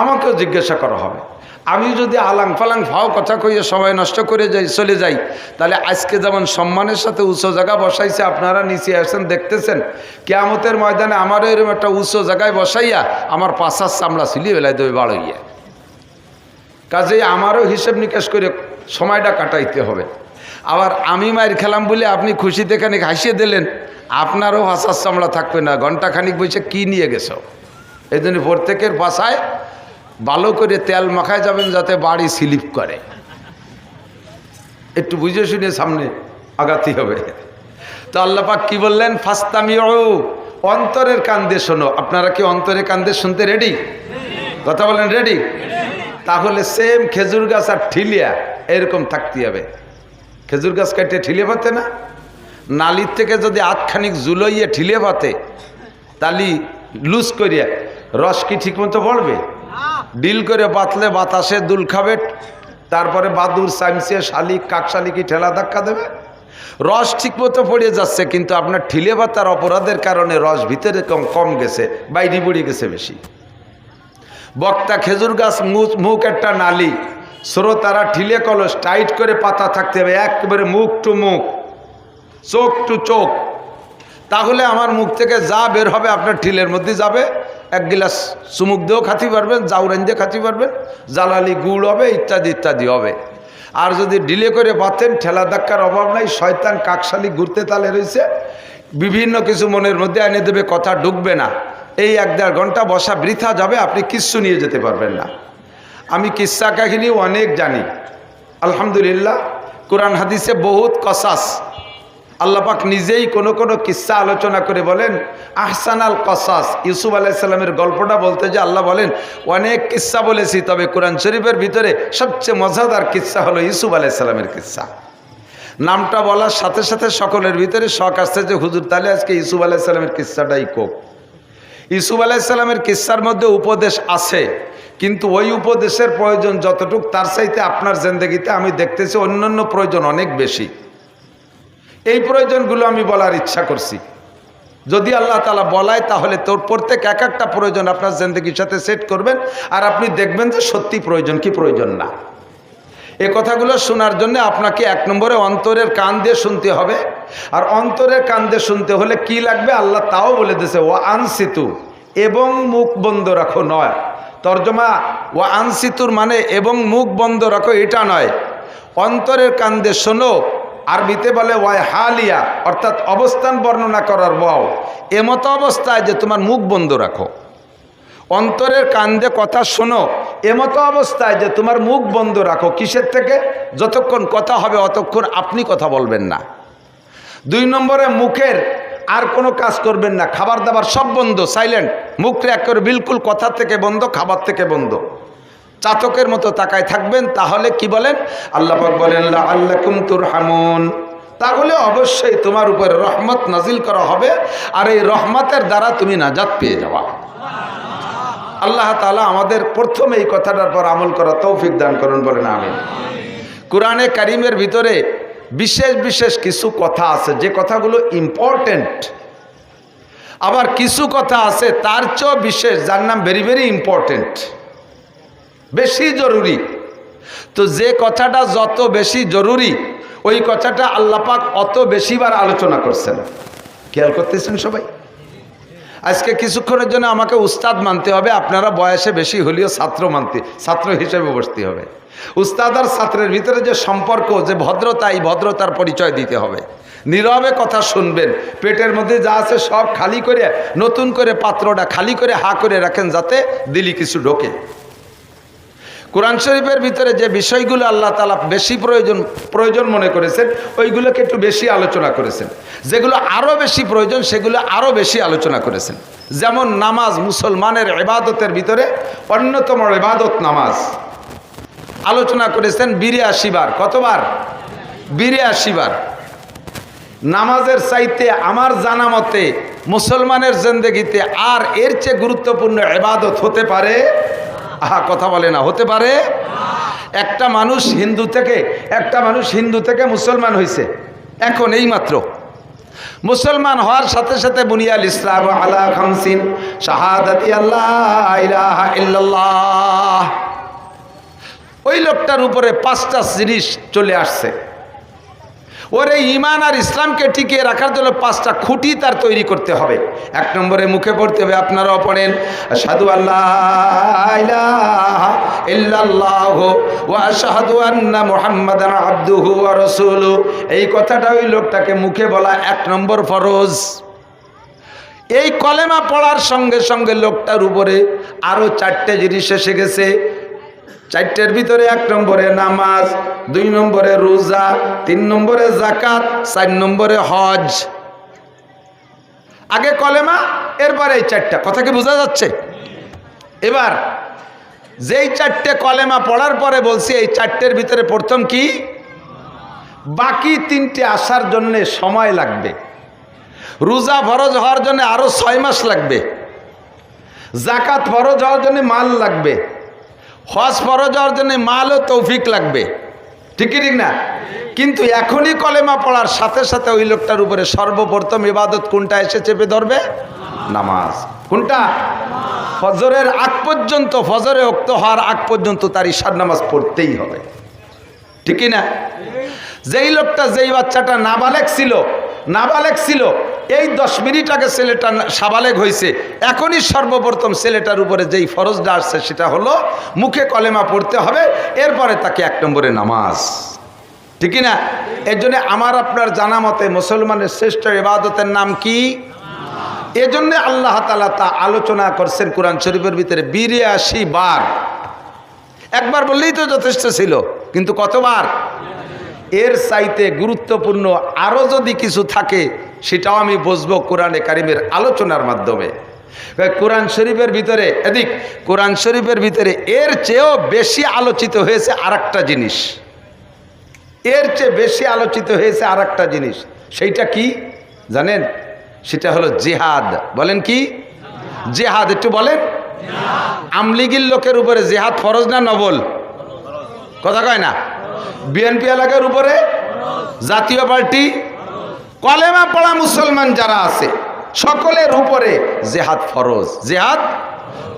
আমাকেও জিজ্ঞাসা করা হবে। আমি যদি আলাং ফালাং ফাও কথা কইয়ে সময় নষ্ট করে যাই, চলে যাই, তাহলে আজকে যেমন সম্মানের সাথে উঁচু জায়গা বসাইছে, আপনারা নিচে আসেন, দেখতেছেন, কেয়ামতের ময়দানে আমারও এরকম একটা উঁচু জায়গায় বসাইয়া আমার পাশার চামড়া ছিলিয়ে বেলায় দেবে বাড়ইয়া কাজেই আমারও হিসেব নিকাশ করে সময়টা কাটাইতে হবে। আবার আমি মায়ের খেলাম বলে আপনি খুশিতে খানিক হাসিয়ে দিলেন, আপনারও হাসার চামড়া থাকবে না ঘণ্টা খানিক বসে কি নিয়ে গেছ? এই জন্য প্রত্যেকের বাসায় ভালো করে তেল মাখায় যাবেন যাতে বাড়ি স্লিপ করে। একটু বুঝে শুনে সামনে আগাতে হবে। তো আল্লাপাক কি বললেন? ফাস্তামিও অন্তরের কান্দে শোনো। আপনারা কি অন্তরের কান্দে শুনতে রেডি কথা বলেন রেডি তাহলে সেম খেজুর গাছ আর ঠিলিয়া, এরকম থাকতে হবে। খেজুর গাছ কাটে ঠিলে পাতে না? নালির থেকে যদি আটখানিক জুলইয়ে ঠিলে পাতে তালি লুজ করিয়া রস কি ঠিকমতো পড়বে ডিল করে বাতলে বাতাসে দুল খাবে, তারপরে বাদুর সাইমসিয়া শালিক কাক শালিকি ঠেলা ধাক্কা দেবে? রস ঠিকমতো পড়ে যাচ্ছে, কিন্তু আপনার ঠিলে বা তার অপরাধের কারণে রস ভিতরে কম কম গেছে, বাইরে বুড়ে গেছে বেশি। বক্তা খেজুর গাছ মুখ মুখ একটা নালি, শ্রোতারা ঠিলে কলস টাইট করে পাতা থাকতে হবে, একবারে মুখ টু মুখ, চোখ টু চোখ। তাহলে আমার মুখ থেকে যা বের হবে আপনার ঠিলের মধ্যে যাবে। এক গিলাস চুমুক দিয়েও খাতে পারবেন জাউরান দিয়ে খাতে পারবেন জ্বালালি গুড় হবে, ইত্যাদি ইত্যাদি হবে। আর যদি ডিলে করে পাতেন ঠেলা ধাক্কার অভাব নাই, শয়তান কাকশালি ঘুরতে তালে রয়েছে বিভিন্ন কিছু মনের মধ্যে এনে দেবে, কথা ঢুকবে না। এই এক দেড় ঘণ্টা বসা বৃথা যাবে, আপনি কিচ্ছু নিয়ে যেতে পারবেন না। আমি কিস্সা কাহিনী অনেক জানি। আলহামদুলিল্লাহ, কোরআন হাদিসে বহুত কসাস। আল্লাপাক নিজেই কোনো কোনো কিস্সা আলোচনা করে বলেন আহসান আল কসাস, ইউসুফ আলাইসাল্লামের গল্পটা বলতে যে আল্লাহ বলেন, অনেক কিস্সা বলেছি, তবে কোরআন শরীফের ভিতরে সবচেয়ে মজাদার কিস্সা হলো ইউসুফ আলাইসাল্লামের কিস্সা নামটা বলার সাথে সাথে সকলের ভিতরে শখ আসছে যে, হুজুর, তাহলে আজকে ইউসুফ আলাইসাল্লামের কিস্সাটাই কোক ইসুফ আলাইসাল্লামের কিস্সার মধ্যে উপদেশ আছে, কিন্তু ওই উপদেশের প্রয়োজন যতটুক, তার চাইতে আপনার জেন্দেগিতে আমি দেখতেছি অন্যান্য প্রয়োজন অনেক বেশি। এই প্রয়োজনগুলো আমি বলার ইচ্ছা করছি। যদি আল্লাহ তালা বলায়, তাহলে তোর প্রত্যেক এক একটা প্রয়োজন আপনার জেন্দেগির সাথে সেট করবেন, আর আপনি দেখবেন যে সত্যি প্রয়োজন কি প্রয়োজন না। এ কথাগুলো শোনার জন্য আপনাকে এক নম্বরে অন্তরের কান দিয়ে শুনতে হবে, আর অন্তরের কান দিয়ে শুনতে হলে কি লাগবে আল্লাহ তাও বলে দিয়েছে ও আনসিতু এবং মুখ বন্ধ রাখো নয়। তর্জমা ও আনসিতুর মানে এবং মুখ বন্ধ রাখো এটা নয়। অন্তরের কান দিয়ে শোনো আরবিতে বলে ওয়াই হালিয়া, অর্থাৎ অবস্থান বর্ণনা করার বাও এমতো অবস্থায় যে তোমার মুখ বন্ধ রাখো। অন্তরের কান্দে কথা শোনো। এমতো অবস্থায় যে তোমার মুখ বন্ধ রাখো। কিসের থেকে? যতক্ষণ কথা হবে অতক্ষণ আপনি কথা বলবেন না। দুই নম্বরে মুখের আর কোনো কাজ করবেন না। খাবার দাবার সব বন্ধ সাইলেন্ট মুখ এক করে বিলকুল কথা থেকে বন্ধ, খাবার থেকে বন্ধ। চাতকের মতো তাকায় থাকবেন, তাহলে কি বলেন? আল্লাহ বলেন আল্লাহ কুমতুর হামুন তাহলে অবশ্যই তোমার উপরে রহমত নাজিল করা হবে, আর এই রহমতের দ্বারা তুমি নাজাত পেয়ে যাওয়া আল্লাহ তালা আমাদের প্রথম এই কথাটার পর আমল করা তৌফিক দান করুন বলেন আমি কোরআনে কারিমের ভিতরে বিশেষ বিশেষ কিছু কথা আছে, যে কথাগুলো ইম্পর্টেন্ট আবার কিছু কথা আছে, তার চেয়েও বিশেষ, যার নাম ভেরি ভেরি ইম্পর্টেন্ট বেশি জরুরি। তো যে কথাটা যত বেশি জরুরি, ওই কথাটা আল্লাপাক অত বেশিবার আলোচনা করছেন। খেয়াল করতেছেন সবাই? আজকে কিছুক্ষণের জন্য আমাকে উস্তাদ মানতে হবে, আপনারা বয়সে বেশি হলেও ছাত্র মানতে ছাত্র হিসেবে বসতে হবে। উস্তাদ আর ছাত্রের ভিতরে যে সম্পর্ক, যে ভদ্রতা, এই ভদ্রতার পরিচয় দিতে হবে। নীরবে কথা শুনবেন, পেটের মধ্যে যা আছে সব খালি করে, নতুন করে পাত্রটা খালি করে হা করে রাখেন যাতে দিলি কিছু ঢোকে। কোরআন শরীফের ভিতরে যে বিষয়গুলো আল্লাহ তালা বেশি প্রয়োজন প্রয়োজন মনে করেছেন, ওইগুলোকে একটু বেশি আলোচনা করেছেন। যেগুলো আরও বেশি প্রয়োজন, সেগুলো আরও বেশি আলোচনা করেছেন। যেমন নামাজ মুসলমানের এবাদতের ভিতরে অন্যতম এবাদত নামাজ। আলোচনা করেছেন বিরিয়াশি বার। কতবার? বিরিয়াশি বার। নামাজের চাইতে আমার জানা মতে মুসলমানের জেন্দেগিতে আর এর চেয়ে গুরুত্বপূর্ণ এবাদত হতে পারে আহা, কথা বলে না, হতে পারে? একটা মানুষ হিন্দু থেকে, একটা মানুষ হিন্দু থেকে মুসলমান হয়েছে এখন এই মাত্র মুসলমান হওয়ার সাথে সাথে বুনিয়াল ইসলাম আলা খামসিন, শাহাদাতি আল্লাহ ওই লোকটার উপরে পাঁচটা জিনিস চলে আসছে। ওর ইমান আর ইসলামকে টিকিয়ে রাখার জন্য পাঁচটা খুঁটি তার তৈরি করতে হবে। এক নম্বরে মুখে পড়তে হবে আপনারাও পড়েন সাধু আল্লাহ এই কথাটা ওই লোকটাকে মুখে বলা এক নম্বর ফরজ। এই কলেমা পড়ার সঙ্গে সঙ্গে লোকটার উপরে আরও চারটে জিনিস এসে গেছে। চারটের ভিতরে এক নম্বরে নামাজ, দুই নম্বরে রোজা, তিন নম্বরে জাকাত চার নম্বরে হজ। আগে কলেমা, এরপরে এই চারটা। কথা কি বোঝা যাচ্ছে? এবার, যেই চারটে কলেমা পড়ার পরে বলছি, এই চারটের ভিতরে প্রথম কি? বাকি তিনটে আসার জন্য সময় লাগবে। রোজা ফরজ হওয়ার জন্য আরও ছয় মাস লাগবে। জাকাত ফরজ হওয়ার জন্য মাল লাগবে। হজ ফরজ হওয়ার জন্য মাল ও তৌফিক লাগবে। ঠিক ঠিক না? কিন্তু এখনই কলেমা পড়ার সাথে সাথে ওই লোকটার উপরে সর্বপ্রথম ইবাদত কোনটা এসে চেপে ধরবে? নামাজ। কোনটা? ফজরের আগ পর্যন্ত, ফজরে উক্ত হওয়ার আগ পর্যন্ত তার ঈশার নামাজ পড়তেই হবে। ঠিকই না? যেই লোকটা যেই বাচ্চাটা নাবালেক ছিল নাবালেক ছিল এই দশ মিনিট আগে ছেলেটা সাবালেক হয়েছে এখনই সর্বপ্রথম ছেলেটার উপরে যেই ফরজটা আসছে সেটা হলো, মুখে কলেমা পড়তে হবে, এরপরে তাকে এক নম্বরে নামাজ। ঠিকই না এর জন্য আমার আপনার জানা মতে মুসলমানের শ্রেষ্ঠ ইবাদতের নাম কি? এজন্য আল্লাহ তালা তা আলোচনা করছেন কোরআন শরীফের ভিতরে বিরিয়াশি বার। একবার বললেই তো যথেষ্ট ছিল, কিন্তু কতবার? এর চাইতে গুরুত্বপূর্ণ আরও যদি কিছু থাকে, সেটাও আমি বুঝব কোরআনে কারিমের আলোচনার মাধ্যমে। কোরআন শরীফের ভিতরে, এদিক, কোরআন শরীফের ভিতরে এর চেয়েও বেশি আলোচিত হয়েছে আর জিনিস। এর চেয়ে বেশি আলোচিত হয়েছে আর জিনিস। সেইটা কি? জানেন? সেটা হলো জেহাদ। বলেন কি? জেহাদ, একটু বলেন। আমলিগির লোকের উপরে জেহাদ ফরজ না নবল? কথা কয় না? বিএনপি এলাকার উপরে? জাতীয় পার্টি? কলেমা পড়া মুসলমান যারা আছে, সকলের উপরে জেহাদ ফরজ। জেহাদ?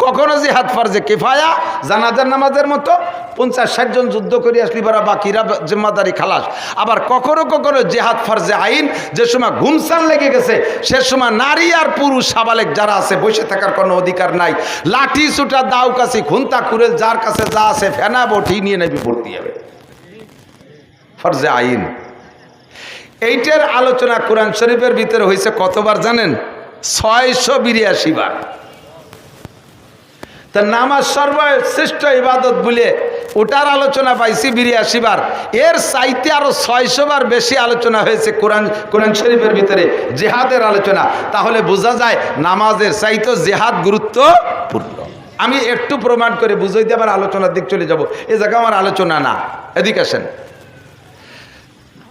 কখনো জেহাদ ফরজে কেফায়া? জানাজার নামাজের মতো পঞ্চাশ, ষাট জন যুদ্ধ করে আসলি পারা বাকিরা জিম্মাদারি খালাস। আবার কখনো কখনো জেহাদ ফরজে আইন, যে সময় ঘুমসান লেগে গেছে, সে সময় নারী আর পুরুষ সাবালেক যারা আছে, বসে থাকার কোনো অধিকার নাই। লাঠি সুটা দাও কাছে খুন্তা, কুরেল, যার কাছে যা আছে, ফেনা, বটি নিয়ে নেবি, ভর্তি হবে। ফরজে আইন। এইটার আলোচনা কোরআন শরীফের ভিতরে হয়েছে কতবার জানেন? ছয়শো বিরিয়াশি বার। তা নামাজ সর্বশ্রেষ্ঠ ইবাদত বলে ওটার আলোচনা পাইছি বিরিয়াশি বার। এর চাইতে আরও ছয়শো বার বেশি আলোচনা হয়েছে কোরআন কোরআন শরীফের ভিতরে জেহাদের আলোচনা। তাহলে বোঝা যায় নামাজের চাইতে জেহাদ গুরুত্বপূর্ণ। আমি একটু প্রমাণ করে বুঝাইতে আবার আলোচনার দিক চলে যাব। এ জায়গা আমার আলোচনা না। এদিকে আসেন।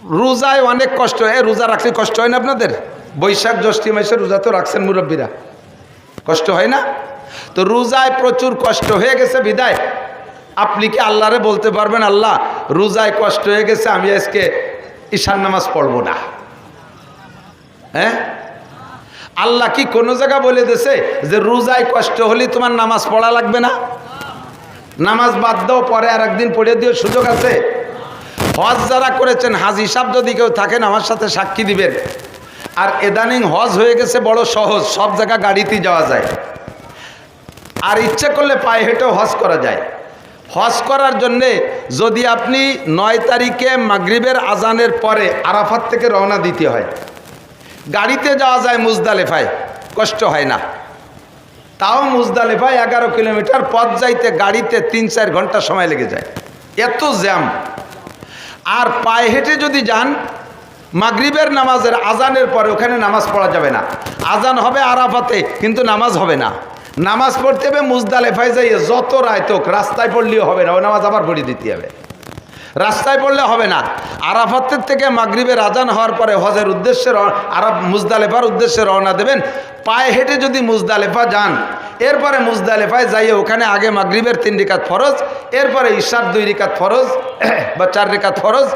রোজায় অনেক কষ্ট হয়। রোজা রাখলে কষ্ট হয় না আপনাদের? বৈশাখ, জ্যৈষ্ঠী মাসে রোজা তো রাখছেন মুরব্বীরা। কষ্ট হয় না? তো রোজায় প্রচুর কষ্ট হয়ে গেছে বিদায়। আপনি কি আল্লাহরে বলতে পারবেন, আল্লাহ, রোজায় কষ্ট হয়ে গেছে, আমি আজকে ঈশান নামাজ পড়ব না? হ্যাঁ? আল্লাহ কি কোনো জায়গা বলে দিছে যে রোজায় কষ্ট হলে তোমার নামাজ পড়া লাগবে না? নামাজ বাদ দাও, পরে আর একদিন পড়ে দিও, সুযোগ আছে? হজ যারা করেছেন, হাজি সাহেব যদি কেউ থাকেন, আমার সাথে সাক্ষী দিবেন। আর এদানিং হজ হয়ে গেছে, বড় সহজ, সব জায়গা গাড়িতেই যাওয়া যায়। আর ইচ্ছে করলে পায়ে হেঁটেও হজ করা যায়। হজ করার জন্যে যদি আপনি নয় তারিখে মাগরিবের আজানের পরে আরাফাত থেকে রওনা দিতে হয়। গাড়িতে যাওয়া যায় মুজদালেফায়, কষ্ট হয় না। তাও মুজদালেফায় এগারো কিলোমিটার পথ যাইতে গাড়িতে তিন চার ঘণ্টা সময় লেগে যায়। এত জ্যাম। আর পায়ে হেঁটে যদি যান, মাগরিবের নামাজের আজানের পরে ওখানে নামাজ পড়া যাবে না। আজান হবে আরাফাতে, কিন্তু নামাজ হবে না। নামাজ পড়তে হবে মুজদালেফায় যাইয়ে যত রায় তোক, রাস্তায় পড়লেও হবে না, ওই নামাজ আবার পড়ে দিতে হবে। রাস্তায় পড়লে হবে না। আরাফাতের থেকে মাগরিবের আজান হওয়ার পরে হজের উদ্দেশ্যে আরাফ মুজদালেফার উদ্দেশ্যে রওনা দেবেন। পায়ে হেঁটে যদি মুজদালেফা যান এরপরে মুজদালেফায় যাইয়ে ওখানে আগে মাগরিবের তিন রিকাত ফরজ, এরপরে ঈশার দুই রিকাত ফরজ, বা চার রিকাত ফরজ,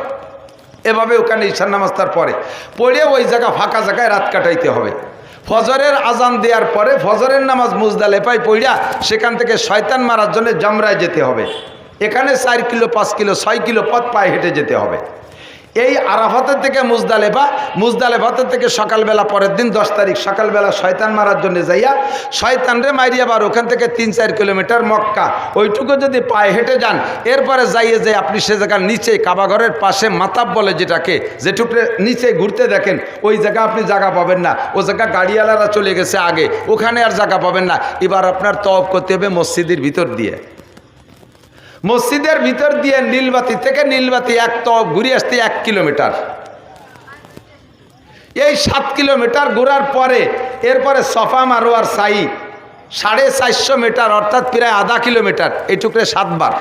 এভাবে ওখানে ঈশার নামাজ তার পরে পড়ে ওই জায়গা ফাঁকা জায়গায় রাত কাটাইতে হবে। ফজরের আজান দেওয়ার পরে ফজরের নামাজ মুজদালেফায় পড়িয়া সেখান থেকে শয়তান মারার জন্য জামরায় যেতে হবে। এখানে চার কিলো, পাঁচ কিলো, ছয় কিলো পথ পায়ে হেঁটে যেতে হবে। এই আরাফাতের থেকে মুজদালেফা, মুজদালেফাতের থেকে সকালবেলা পরের দিন, দশ তারিখ সকালবেলা শয়তান মারার জন্য যাইয়া শয়তানরে মারিয়া আবার ওখান থেকে তিন চার কিলোমিটার মক্কা। ওইটুকু যদি পায়ে হেঁটে যান, এরপরে যাইয়ে যে আপনি সে জায়গার নিচে কাবাঘরের পাশে মাতাব বলে যেটাকে যেটুকু নিচে ঘুরতে দেখেন, ওই জায়গা আপনি জায়গা পাবেন না। ও জায়গা গাড়িওয়ালারা চলে গেছে আগে, ওখানে আর জায়গা পাবেন না। এবার আপনার তফ করতে হবে মসজিদের ভিতর দিয়ে। মসজিদের ভিতর দিয়ে নীলবাতি থেকে নীলবাতি এক তপ ঘুরে আসতে এক কিলোমিটার। এই সাত কিলোমিটার ঘোরার পরে, এরপরে সফা মারোয়ার সাই, সাড়ে চারশো মিটার, অর্থাৎ প্রায় আধা কিলোমিটার এইটুকরে সাতবার।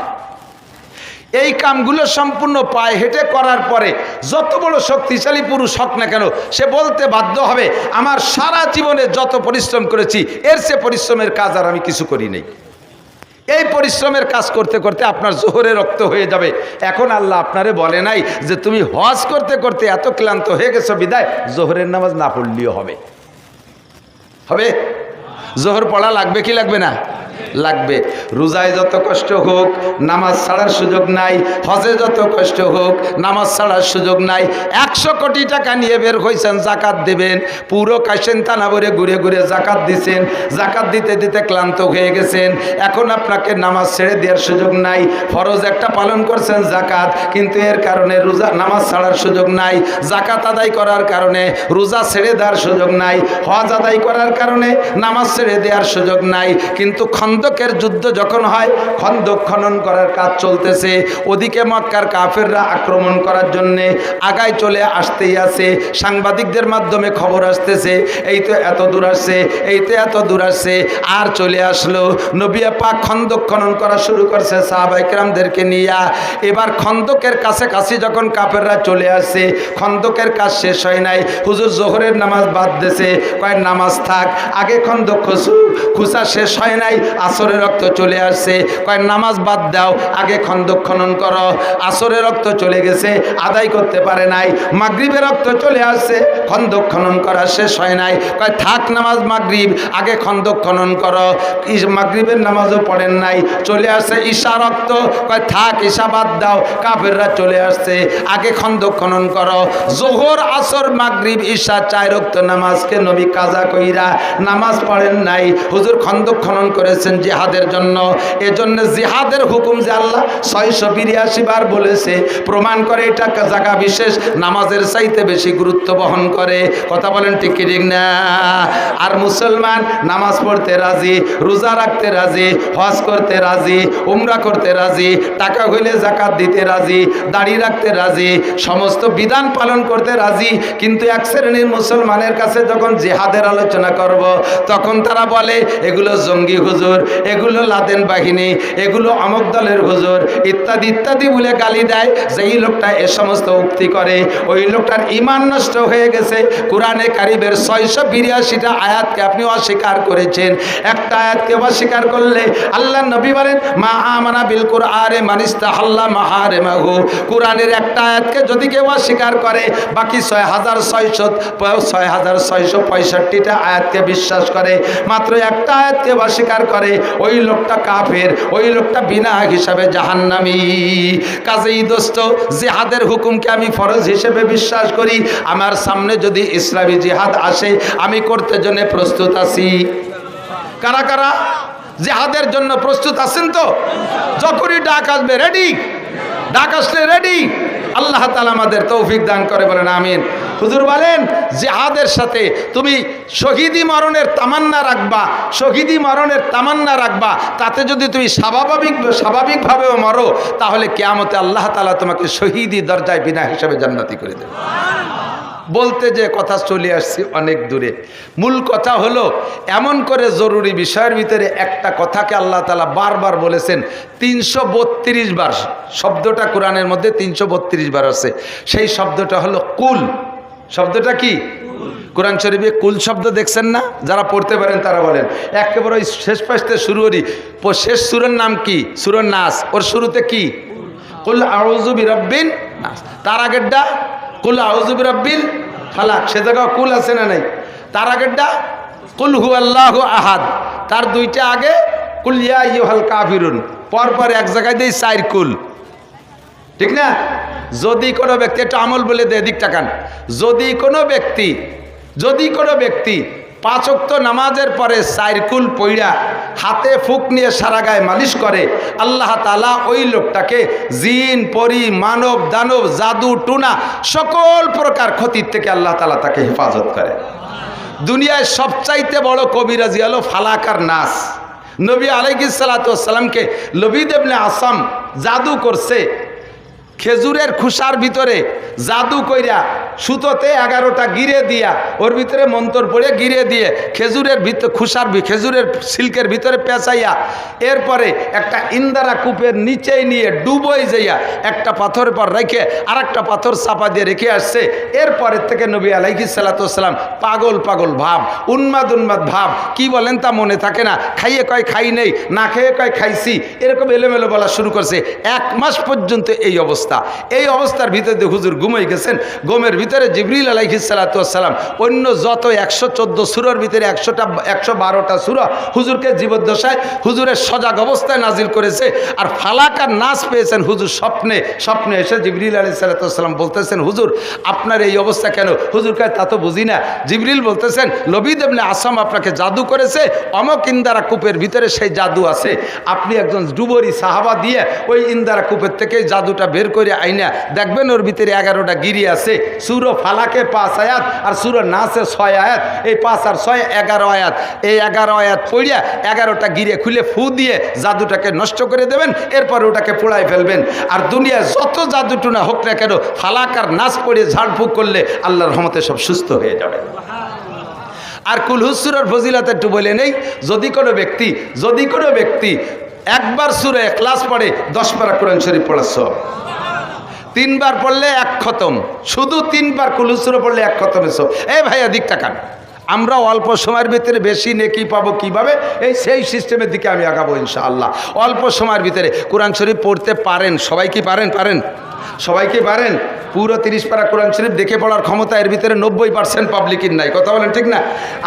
এই কামগুলো সম্পূর্ণ পায়ে হেঁটে করার পরে, যত বড় শক্তিশালী পুরুষ হোক না কেন, সে বলতে বাধ্য হবে, আমার সারা জীবনে যত পরিশ্রম করেছি, এর সে পরিশ্রমের কাজ আর আমি কিছু করি নেই। এই পরিশ্রমের কাজ করতে করতে আপনার জোহরে রক্ত হয়ে যাবে। এখন আল্লাহ আপনারে বলে নাই যে তুমি হজ করতে করতে এত ক্লান্ত হয়ে গেছো, বিদায়। জোহরের নামাজ না পড়লেও হবে। হবে? জোহর পড়া লাগবে কি লাগবে না? লাগবে। রোজায় যত কষ্ট হোক, নামাজ ছাড়ার সুযোগ নাই, হজে যত কষ্ট হোক, নামাজ ছাড়ার সুযোগ নাই। একশো কোটি টাকা নিয়ে বের হয়েছেন জাকাত দেবেন। পুরো কাশেন তানা ভরে ঘুরে ঘুরে জাকাত দিছেন। জাকাত দিতে দিতে ক্লান্ত হয়ে গেছেন। এখন আপনাকে নামাজ ছেড়ে দেওয়ার সুযোগ নাই। ফরজ একটা পালন করছেন জাকাত, কিন্তু এর কারণে রোজা, নামাজ ছাড়ার সুযোগ নাই। জাকাত আদায় করার কারণে রোজা ছেড়ে দেওয়ার সুযোগ নাই। হজ আদায় করার কারণে নামাজ ছেড়ে দেওয়ার সুযোগ নাই। কিন্তু খন্দকের যুদ্ধ যখন হয়, খন্দক খনন করার কাজ চলতেছে। ওদিকে মক্কার কাফেররা আক্রমণ করার জন্যে আগায় চলে আসতেই আছে। সাংবাদিকদের মাধ্যমে খবর আসতেছে, এই তো এত দূর আসছে, এই তো এত দূর আসছে, আর চলে আসলো। নবিয়া পাক খন্দক খনন করা শুরু করছে সাহাবাইকরামদেরকে নিয়া। এবার খন্দকের কাছে কাছে যখন কাপেররা চলে আসছে, খন্দকের কাজ শেষ হয় নাই। হুজুর জোহরের নামাজ বাদ দেছে। কয়, নামাজ থাক, আগে খন্দক খুসু খুসা শেষ হয় নাই আসরের রক্ত চলে আসছে। কয়, নামাজ বাদ দাও, আগে খন্দক খনন করো। আসরের রক্ত চলে গেছে, আদায় করতে পারে নাই। মাগরিবের রক্ত চলে আসছে, খন্দক খনন করা শেষ হয় নাই। কয়, থাক নামাজ মাগরিব, আগে খন্দক খনন করো। মাগরিবের নামাজও পড়েন নাই, চলে আসছে ঈশা রক্ত। কয়, থাক, ঈশা বাদ দাও, কাফেররা চলে আসছে, আগে খন্দক খনন করো। জোহর, আসর, মাগরিব, ঈশা চায় রক্ত নামাজকে নবী কাজা কইরা নামাজ পড়েন নাই। হুজুর খন্দক খনন করেছেন জিহাদের জন্য। এজন্য জিহাদের হুকুম যে আল্লাহ ছয়শো বিরিয়াশি বার বলেছে, প্রমাণ করে এটা জায়গা বিশেষ, নামাজের চাইতে বেশি গুরুত্ব বহন করে। কথা বলেন ঠিক ঠিক না? আর মুসলমান নামাজ পড়তে রাজি, রোজা রাখতে রাজি, হজ করতে রাজি, উমরা করতে রাজি, টাকা হইলে জাকাত দিতে রাজি, দাড়ি রাখতে রাজি, সমস্ত বিধান পালন করতে রাজি। কিন্তু এক শ্রেণির মুসলমানের কাছে যখন জেহাদের আলোচনা করব, তখন তারা বলে, এগুলো জঙ্গি হুজুর এগুলো লাদেন বাহিনী, এগুলো অমক দলের হুজুর, ইত্যাদি ইত্যাদি বলে গালি দেয়। যে এই লোকটা এ সমস্ত উক্তি করে, ওই লোকটার ইমান নষ্ট হয়ে গেছে। কোরআনে কারিবের ছয়শো বিরিয়াশিটা আয়াতকে আপনি অস্বীকার করেছেন। একটা আয়াতকে অস্বীকার করলে আল্লাহ নবী বলেন, মা আমানা বিল কুরআনে মানিস্তা আল্লাহ মাহারে মাহু কোরআনের একটা আয়াতকে যদি কেউ অস্বীকার করে, বাকি ছয় হাজার ছয়শো ছয় হাজার ছয়শো পঁয়ষট্টিটা আয়াতকে বিশ্বাস করে। মাত্র একটা আয়াতকে অস্বীকার করে ওই লোকটা কাফের, ওই লোকটা বিনা হিসাবে জাহান্নামি। কাজেই দোস্ত, জেহাদের হুকুমকে আমি ফরজ হিসেবে বিশ্বাস করি। আমার সামনে যদি ইসলামী জিহাদ আসে, আমি করতে জন্য প্রস্তুত আছি। কারা কারা? জেহাদের জন্য প্রস্তুত আছেন তো? যখনই ডাক আসবে রেডি ডাক আসলে রেডি আল্লাহ তালা আমাদের তৌফিক দান করে বলেন, আমিন। হুজুর বলেন, জেহাদের সাথে তুমি শহীদি মরণের তামান্না রাখবা, শহীদি মরণের তামান্না রাখবা, তাতে যদি তুমি স্বাভাবিক, স্বাভাবিকভাবেও মরো, তাহলে কেয়ামতে আল্লাহ তালা তোমাকে শহীদি দরজায় বিনা হিসাবে জান্নাতি করে দেবে। বলতে যে কথা চলে আসছি অনেক দূরে। মূল কথা হলো, এমন করে জরুরি বিষয়ের ভিতরে একটা কথাকে আল্লাহ তালা বারবার বলেছেন, তিনশো বত্রিশ বার। শব্দটা কোরআনের মধ্যে তিনশো বত্রিশ বার আছে। সেই শব্দটা হলো কুল। শব্দটা কি? কোরআন শরীফে কুল শব্দ দেখছেন না? যারা পড়তে পারেন তারা বলেন। একেবারে ওই শেষ পাশতে শুরু করি। শেষ সুরের নাম কি? সুরের নাস। ওর শুরুতে কি? কুল আউজু বিরব্বিন নাস। তার আগেরটা? কুল আউজুবির রব্বিল ফালাক। সে জায়গা কুল আছে না নাই? তার আগেরটা, কুল হু আল্লাহ আহাদ। তার দুইটা আগে কুলিয়া ইউহাল কাফিরুন। পরপর এক জায়গায় দেয় চার কুল। ঠিক না? যদি কোনো ব্যক্তি, একটা আমল বলে দেয় দিক টাকান যদি কোনো ব্যক্তি, যদি কোনো ব্যক্তি পাঁচক্ত নামাজের পরে সাইরকুল পইড়া, হাতে ফুক নিয়ে সারা গায়ে মালিশ করে। আল্লাহ তালা ওই লোকটাকে জিন, পরি, মানব, দানব, জাদু, টুনা সকল প্রকার ক্ষতির থেকে আল্লাহ তালা তাকে হেফাজত করে। দুনিয়ায় সবচাইতে বড় কবিরাজি হলো ফালাকার নাস। নবী আলাইসালাতামকে নবী দেবনে আসাম জাদু করছে খেজুরের খুসার ভিতরে জাদু কইরা সুতোতে এগারোটা গিরে দিয়া, ওর ভিতরে মন্তর পড়ে গিরে দিয়ে খেজুরের ভিতর খুসার খেজুরের সিল্কের ভিতরে পেঁচাইয়া, এরপরে একটা ইন্দারা কূপের নিচেই নিয়ে ডুবোই যাইয়া একটা পাথরের পর রেখে আর একটা পাথর চাপা দিয়ে রেখে আসছে। এরপরের থেকে নবী আলাইহি সালাতাম পাগল পাগল ভাব, উন্মাদ উন্মাদ ভাব, কি বলেন তা মনে থাকে না। খাইয়ে কয় খাই নেই, না খেয়ে কয় খাইছি, এরকম এলোমেলো বলা শুরু করছে। এক মাস পর্যন্ত এই অবস্থা। এই অবস্থার ভিতরে হুজুর ঘুমাই গেছেন। গোমের ভিতরে জিবরিল আলাইহিসালাতাম অন্য যত একশো চোদ্দ সুরোর ভিতরে একশোটা, একশো বারোটা সুরা হুজুরকে জীবদ্দশায় হুজুরের সজাগ অবস্থায় নাজিল করেছে। আর ফালাকার নাচ পেয়েছেন হুজুর স্বপ্নে। স্বপ্নে এসে জিবরিল আলি সাল্লাম বলতেছেন, হুজুর, আপনার এই অবস্থা কেন? হুজুর কাছে তা তো বুঝি না। জিবরিল বলতেছেন, লবিদ এমনি আসাম আপনাকে জাদু করেছে, অমক ইন্দারা কূপের ভিতরে সেই জাদু আছে। আপনি একজন ডুবরি সাহাবা দিয়ে ওই ইন্দারা কূপের থেকে জাদুটা বের করে আইনা, দেখবেন ওর ভিতরে এগারোটা গিরি আছে। সুরো ফালাকে পাঁচ আয়াত আর সুরো নাচে ছয় আয়াত। এই পাঁচ আর ছয় এগারো আয়াত। এই এগারো আয়াত পড়িয়া এগারোটা গিরে খুলে ফু দিয়ে জাদুটাকে নষ্ট করে দেবেন, এরপর ওটাকে পোড়াই ফেলবেন। আর দুনিয়ায় যত জাদুটুনা হোক না কেন ফালাকার নাচ পড়ে ঝাড়ফুঁক করলে আল্লাহর রহমতে সব সুস্থ হয়ে যাবে। আর কুলহুসুরের ফজিলাতে একটু বলে নেই, যদি কোনো ব্যক্তি, যদি কোনো ব্যক্তি একবার সুরে ক্লাস পড়ে, দশ পারা কোরআন শরীফ পড়াচ্ছ তিনবার পড়লে এক খতম। শুধু তিনবার কুলুসুরে পড়লে এক খতম এসো এ ভাই অধিকটা টাকান আমরা অল্প সময়ের ভিতরে বেশি নেকি পাবো কীভাবে? এই সেই সিস্টেমের দিকে আমি আগাবো ইনশাআল্লাহ। অল্প সময়ের ভিতরে কোরআন শরীফ পড়তে পারেন। সবাই কি পারেন? পারেন। সবাই কি পারেন? পুরো তিরিশ পারা কোরআন শরীফ দেখে পড়ার ক্ষমতা এর ভিতরে নব্বই পার্সেন্ট পাবলিকের নাই। কথা বলেন ঠিক না?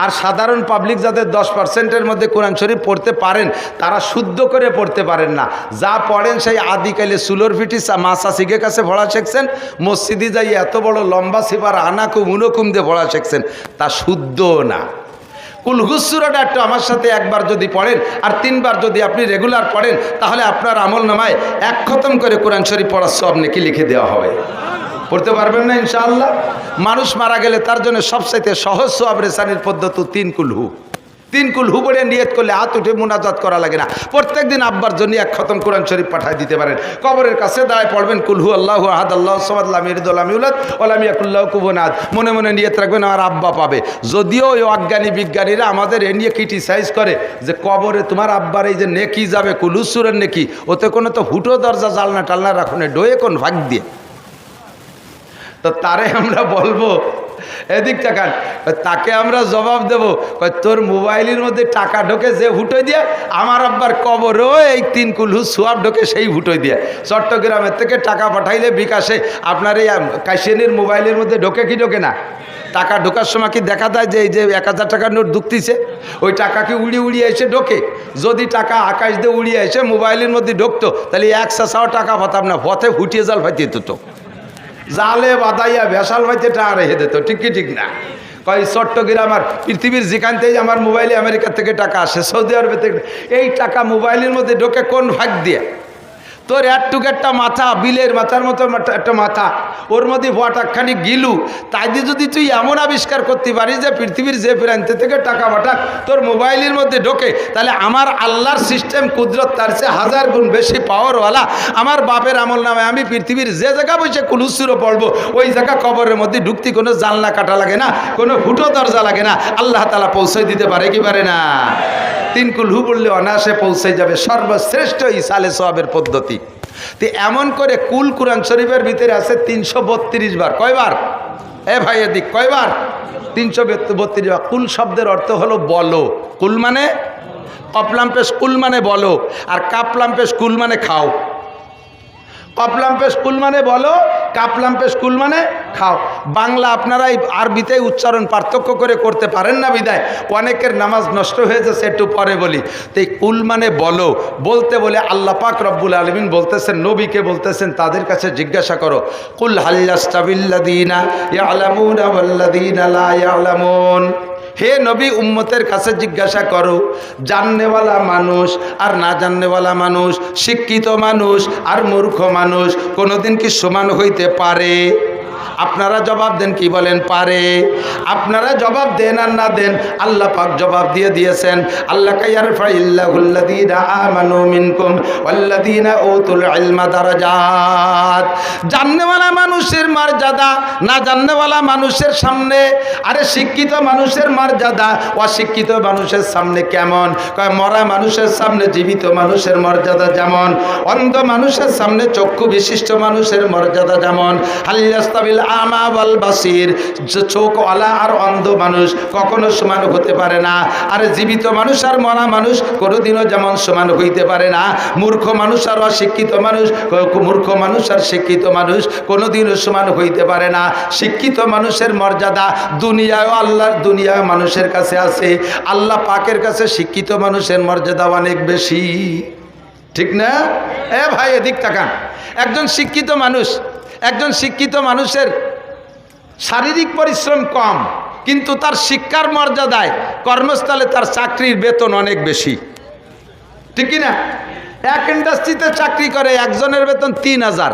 আর সাধারণ পাবলিক যাদের দশ পার্সেন্টের মধ্যে কোরআন শরীফ পড়তে পারেন, তারা শুদ্ধ করে পড়তে পারেন না। যা পড়েন সেই আদিকালে সুলোর ফিটি মাসা শিখে কাছে ভরা শিখছেন, মসজিদে যাই এত বড় লম্বা সিপার আনাকুম উনকুম দিয়ে ভরা শিখছেন, তা শুদ্ধ না। কুল কুলহুসুরাটা একটু আমার সাথে একবার যদি পড়েন আর তিনবার যদি আপনি রেগুলার পড়েন, তাহলে আপনার আমল নামায় এক খতম করে কোরআন শরীফ পড়ার সব নাকি লিখে দেওয়া হবে। পড়তে পারবেন না ইনশাআল্লাহ? মানুষ মারা গেলে তার জন্য সবচাইতে সহজ সব রেসানির পদ্ধতি তিন কুলহু তিন কুল হু পড়ে নিয়ত করলে হাত উঠে মোনাজাত করা লাগে না। প্রত্যেক দিন আব্বার জন্য এক খতম কোরআন শরীফ পাঠায় দিতে পারেন। কবরের কাছে দাঁড়ায় পড়বেন কুলহু আল্লাহ আহাদ, আল্লাহ সমাদুল্লামিউলাদ ওলামিয়াকুল্লাহ কুবনাদ মনে মনে নিয়ত রাখবেন, আমার আব্বা পাবে। যদিও ওই অজ্ঞানী বিজ্ঞানীরা আমাদের এ নিয়ে ক্রিটিসাইজ করে যে কবরে তোমার আব্বার এই যে নেকি যাবে, কুলুসুরের নেকি, ওতে কোনো তো হুটো দরজা, জালনা টালনা রাখুন ডোয়ে কোন ভাগ দিয়ে। তো তারে আমরা বলব এদিক টাকান তাকে আমরা জবাব দেব। তোর মোবাইলের মধ্যে টাকা ঢোকে যে ভুটোই দিয়ে, আমার আব্বার কবরও এই তিন কুলহু সোয়াব ঢোকে সেই ভুটোই দিয়ে। চট্টগ্রামের থেকে টাকা পাঠাইলে বিকাশে আপনার এই কাশিয়ানির মোবাইলের মধ্যে ঢোকে কি ঢোকে না? টাকা ঢোকার সময় কি দেখা যায় যে এই যে এক হাজার টাকার নোট ঢুকতিছে ওই টাকা কি উড়িয়ে উড়িয়ে এসে ঢোকে? যদি টাকা আকাশ দিয়ে উড়িয়ে এসে মোবাইলের মধ্যে ঢুকতো, তাহলে একশো চাও টাকা পাতাম না, পথে ফুটিয়ে জাল ফাইতে তো জালে বাদাইয়া ভেসাল ভাইতে টাকা রেখে দিত। ঠিক কি, ঠিক না? কয়, চট্টগ্রাম আমার পৃথিবীর যেখান যেখানতেই আমার মোবাইলে আমেরিকা থেকে টাকা আসে, সৌদি আরবে থেকে। এই টাকা মোবাইলের মধ্যে ঢোকে কোন ভাগ দিয়ে? তোর একটুক একটা মাথা, বিলের মাথার মতো একটা মাথা। ওর মধ্যে ভটাকখানি গিলু। তাই দিয়ে যদি তুই এমন আবিষ্কার করতে পারিস যে পৃথিবীর যে প্রান্ত থেকে টাকা পাঠাক, তোর মোবাইলের মধ্যে ঢোকে, তাহলে আমার আল্লাহর সিস্টেম কুদরত তার চেয়ে হাজার গুণ বেশি পাওয়ারওয়ালা আমার বাপের আমল নামে আমি পৃথিবীর যে জায়গা বসে কুলুসুরও পড়ব, ওই জায়গা কবরের মধ্যে ঢুকতে কোনো জানলা কাটা লাগে না, কোনো ফুটো দরজা লাগে না। আল্লাহ তালা পৌঁছে দিতে পারে কি পারে না। তিন কুলহু বললে অনায়াসে পৌঁছে যাবে। সর্বশ্রেষ্ঠ ইসালে সবের পদ্ধতি। তো এমন করে কুল কুরআন শরীফের ভিতরে আছে তিনশো বত্রিশ বার। কয়বার? এ ভাই এদিক, কয়বার? তিনশো বত্রিশ বার। কুল শব্দের অর্থ হলো বলো। কুল মানে? কপলাম পেশ কুল মানে বলো। আর কাপলাম পেশ কুল মানে খাও। কপলাম্পে স্কুল মানে বলো, কাপলাম্পে স্কুল মানে খাও। বাংলা আপনারা এই আরবিতে উচ্চারণ পার্থক্য করে করতে পারেন না বিদায়। অনেকের নামাজ নষ্ট হয়ে যাচ্ছে একটু পরে বলি। তো এই কুল মানে বলো, বলতে বলে আল্লাহ পাক রব্বুল আলমিন বলতেছেন, নবীকে বলতেছেন, তাদের কাছে জিজ্ঞাসা করো, কুল হাল্লাস্তাবিল্লাদিনা ইয়ালামুন ওয়াল্লাদিনা লা ইয়ালামুন। হে নবী উম্মতের কাছে জিজ্ঞাসা করো, জাননেওয়ালা মানুষ আর না জাননেওয়ালা মানুষ, শিক্ষিত মানুষ আর মূর্খ মানুষ কোনোদিন কি সমান হইতে পারে? আপনারা জবাব দেন, কি বলেন? পারে। আপনারা জবাব দেন আর না দেন, আল্লাহ পাক জবাব দিয়ে দিয়েছেন। আল্লাহ জাননেওয়ালা মানুষের মর্যাদা না জাননেওয়ালা মানুষের সামনে? আরে শিক্ষিত মানুষের মর্যাদা, অশিক্ষিত মানুষের সামনে কেমন? কয়, মরা মানুষের সামনে জীবিত মানুষের মর্যাদা যেমন, অন্ধ মানুষের সামনে চক্ষু বিশিষ্ট মানুষের মর্যাদা যেমন। হাল্লাস্তাবিল আমা ওয়াল বাসির। আর অন্ধ মানুষ কখনো সমান হতে পারে না। আর জীবিত মানুষ আর মরা মানুষ কোনোদিনও যেমন সমান হইতে পারে না। মূর্খ মানুষ আর অশিক্ষিত মানুষ মূর্খ মানুষ আর শিক্ষিত মানুষ কোনোদিনও সমান হইতে পারে না। শিক্ষিত মানুষের মর্যাদা দুনিয়ায় আল্লাহর দুনিয়ায় মানুষের কাছে আছে। আল্লাহ পাকের কাছে শিক্ষিত মানুষের মর্যাদা অনেক বেশি। ঠিক না? এ ভাই, এদিক তাকান। একজন শিক্ষিত মানুষ একজন শিক্ষিত মানুষের শারীরিক পরিশ্রম কম, কিন্তু তার শিক্ষার মর্যাদায় কর্মস্থলে তার চাকরির বেতন অনেক বেশি। ঠিক না এক ইন্ডাস্ট্রিতে চাকরি করে একজনের বেতন তিন হাজার।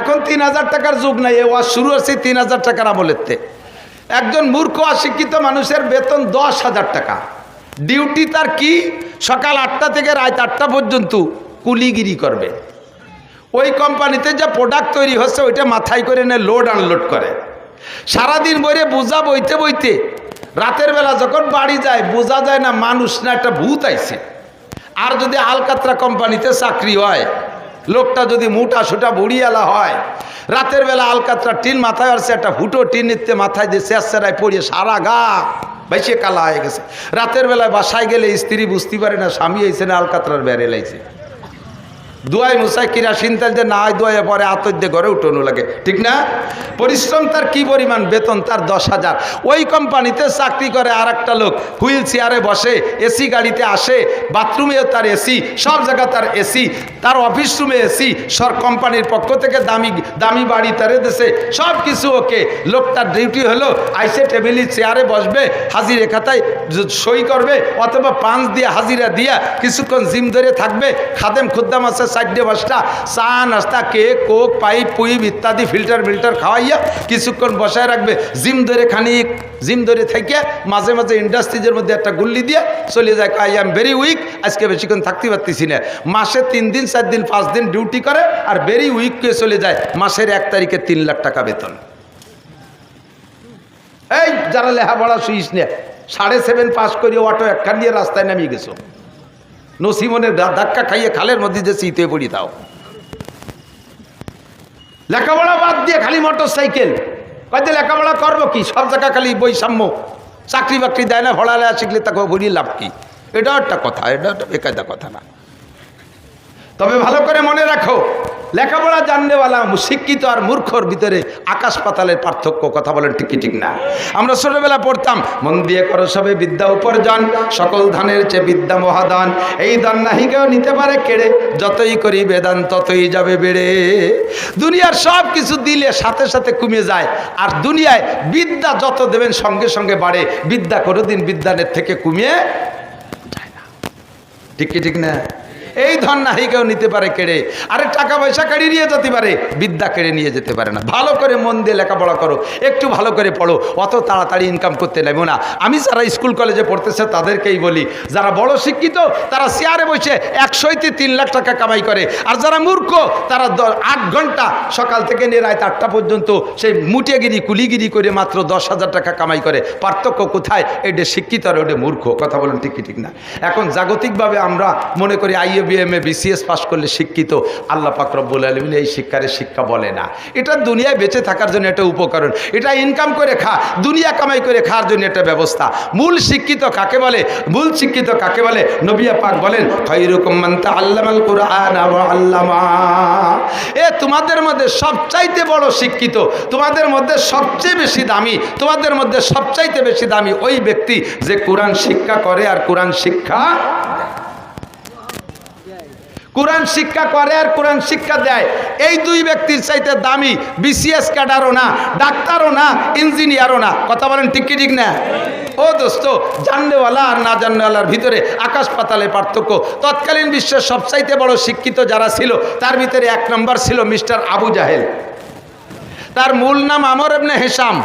এখন তিন হাজার টাকার যুগ নাই, এ শুরু হচ্ছে তিন হাজার টাকার আমলেতে একজন মূর্খ অশিক্ষিত মানুষের বেতন দশ হাজার টাকা। ডিউটি তার কি? সকাল আটটা থেকে রাত আটটা পর্যন্ত কুলিগিরি করবে। ওই কোম্পানিতে যে প্রোডাক্ট তৈরি হচ্ছে, ওইটা মাথায় করে নিয়ে লোড আনলোড করে। সারাদিন বইরে বোঝা বইতে বইতে, রাতের বেলা যখন বাড়ি যায়, বোঝা যায় না মানুষ না, একটা ভূত আইছে। আর যদি আলকাত্রা কোম্পানিতে চাকরি হয়, লোকটা যদি মুটা সুটা বুড়িয়ালা হয়, রাতের বেলা আলকাত্রা টিন মাথায় আসছে একটা হুটো টিন নিতে মাথায় দিয়ে শেষেরায় পড়িয়ে সারা গা বেশি কালা হয়ে গেছে। রাতের বেলায় বাসায় গেলে স্ত্রী বুঝতে পারে না, স্বামী এসে না, আলকাত্রার বেড়ে লাইছে। দুয়াই মুসাই কিরাসিন তেল যে না হয় দুয়াই পরে আতর দিয়ে ঘরে উঠোনো লাগে। ঠিক না? পরিশ্রম তার কি পরিমাণ? বেতন তার দশ হাজার। ওই কোম্পানিতে চাকরি করে আর একটা লোক। হুইল চেয়ারে বসে এসি গাড়িতে আসে, বাথরুমেও তার এসি সব জায়গা তার এসি তার অফিস রুমে এসি সর কোম্পানির পক্ষ থেকে দামি দামি বাড়ি তারে দেশে। সব কিছু ওকে। লোকটার ডিউটি হলো, আইসে টেবিলি চেয়ারে বসবে, হাজিরে খাতায় সই করবে, অথবা পাঁচ দিয়ে হাজিরা দিয়া কিছুক্ষণ জিম ধরে থাকবে, খাদেম খুদ্দাম আছে চারটে পাঁচটা চা, নাস্তা, কেক, কোক, পাইপ, পুইপ ইত্যাদি, ফিল্টার ফিল্টার খাওয়াইয়া কিছুক্ষণ বসায় রাখবে। জিম ধরে খানিক, জিম ধরে থেকে মাঝে মাঝে ইন্ডাস্ট্রিজের মধ্যে একটা গুল্লি দিয়ে চলে যায় আই এম ভেরি উইক, আজকে বেশিক্ষণ থাকতে পারতেছি না। মাসে তিন দিন, চার দিন, পাঁচ দিন ডিউটি করে আর ভেরি উইক কে চলে যায়, মাসের এক তারিখে তিন লাখ টাকা বেতন। এই, যারা লেখাপড়া শুইস নে, সাড়ে সেভেন পাস করে অটো একখান দিয়ে রাস্তায় নামিয়ে গেছো। নসিমনের ধাক্কা খাইয়ে খালের মধ্যে যে শীতে পড়ি তাও লেখাপড়া বাদ দিয়ে খালি মোটর সাইকেল কাজে লেখাপড়া করব কি? সব জায়গা খালি বৈষম্য। চাকরি বাকরি দেয় না ভড়ালে শিখলে তাকে ভরিয়ে লাভ কি? এটা একটা কথা, এটা একটা বেকায়দা কথা না। তবে ভালো করে মনে রাখো, লেখাপড়া জানলেওয়ালা শিক্ষিত আর মূর্খর ভিতরে আকাশ পাতালের পার্থক্য, কথা বলেন ঠিকই ঠিক না। আমরা ছোটবেলা পড়তাম, মন দিয়ে করো সবে বিদ্যা উপার্জন, সকল ধানের চেয়ে বিদ্যা মহাদান। এই দান নাহিকেও নিতে পারে কেড়ে, যতই করি বেদান ততই যাবে বেড়ে। দুনিয়ার সব কিছু দিলে সাথে সাথে কমে যায়, আর দুনিয়ায় বিদ্যা যত দেবেন সঙ্গে সঙ্গে বাড়ে, বিদ্যা কোনোদিন বিদ্যানের থেকে কমিয়ে ঠিক কি ঠিক না? এই ধন নাহি কেউ নিতে পারে কেড়ে। আরে টাকা পয়সা কেড়ে নিয়ে যেতে পারে, বিদ্যা কেড়ে নিয়ে যেতে পারে না। ভালো করে মন দিয়ে লেখাপড়া করো, একটু ভালো করে পড়ো, অত তাড়াতাড়ি ইনকাম করতে নেব না। আমি যারা স্কুল কলেজে পড়তেছে তাদেরকেই বলি, যারা বড় শিক্ষিত, তারা চেয়ারে বসে একশোইতে তিন লাখ টাকা কামাই করে। আর যারা মূর্খ, তারা আট ঘণ্টা সকাল থেকে নিয়ে রাত আটটা পর্যন্ত সেই মুটিয়াগিরি কুলিগিরি করে মাত্র দশ হাজার টাকা কামাই করে। পার্থক্য কোথায়? এটা শিক্ষিত আর ওটা মূর্খ, কথা বলেন ঠিক ঠিক না? এখন জাগতিকভাবে আমরা মনে করি আইএস বিএ বিএমএ বিসিএস পাশ করলে শিক্ষিত, আল্লাহ পাক রব্বুল আলমিন এই শিক্ষারে শিক্ষা বলে না। এটা দুনিয়ায় বেঁচে থাকার জন্য একটা উপকরণ। এটা ইনকাম করে খা, দুনিয়া কামাই করে খাওয়ার জন্য একটা ব্যবস্থা। মূল শিক্ষিত কাকে বলে? মূল শিক্ষিত কাকে বলে? নবিয়া পাক বলেন কোরআন এ, তোমাদের মধ্যে সবচাইতে বড় শিক্ষিত, তোমাদের মধ্যে সবচেয়ে বেশি দামি, তোমাদের মধ্যে সবচাইতে বেশি দামি ওই ব্যক্তি যে কোরআন শিক্ষা করে আর কোরআন শিক্ষা কোরআন শিক্ষা করে আর কোরআন শিক্ষা দেয়। এই দুই ব্যক্তির চাইতে দামি বিসিএস ক্যাডারও না, ডাক্তারও না, ইঞ্জিনিয়ারও না। কথা বলেন ঠিক ঠিক না? ও দোস্ত, জানলেওয়ালা আর না জানলেওয়ালার ভিতরে আকাশ পাতালে পার্থক্য। তৎকালীন বিশ্বের সবচাইতে বড় শিক্ষিত যারা ছিল, তার ভিতরে এক নম্বর ছিল মিস্টার আবু জাহেল। তার মূল নাম আমর এবনে হেসাম।